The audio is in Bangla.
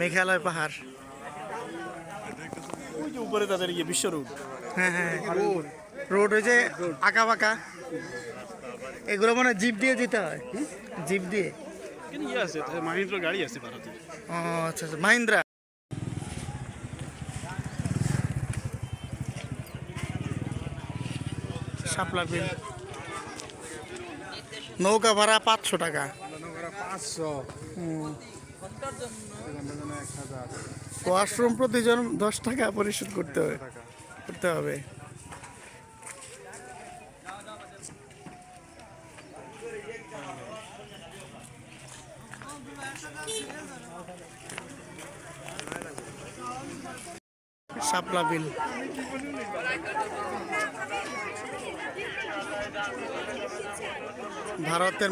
মেঘালয় পাহাড়। ওই যে উপরে তাদের ইয়ে বিশ্ব রোড। হ্যাঁ হ্যাঁ রোড হয়েছে আঁকা বাঁকা। এগুলো মানে জিপ দিয়ে যেতে হয়। জিপ দিয়ে। ইয়ে আছে মাহিন্দ্র গাড়ি আছে ভারতে। ও আচ্ছা আচ্ছা মাহিন্দ্রা। শাপলা বিল। নৌকা ভাড়া পাঁচশো টাকা। পাঁচশো। ওয়াশরুম প্রতিজন দশ টাকা পরিশোধ করতে হবে করতে হবে। শাপলা বিল। ভারতের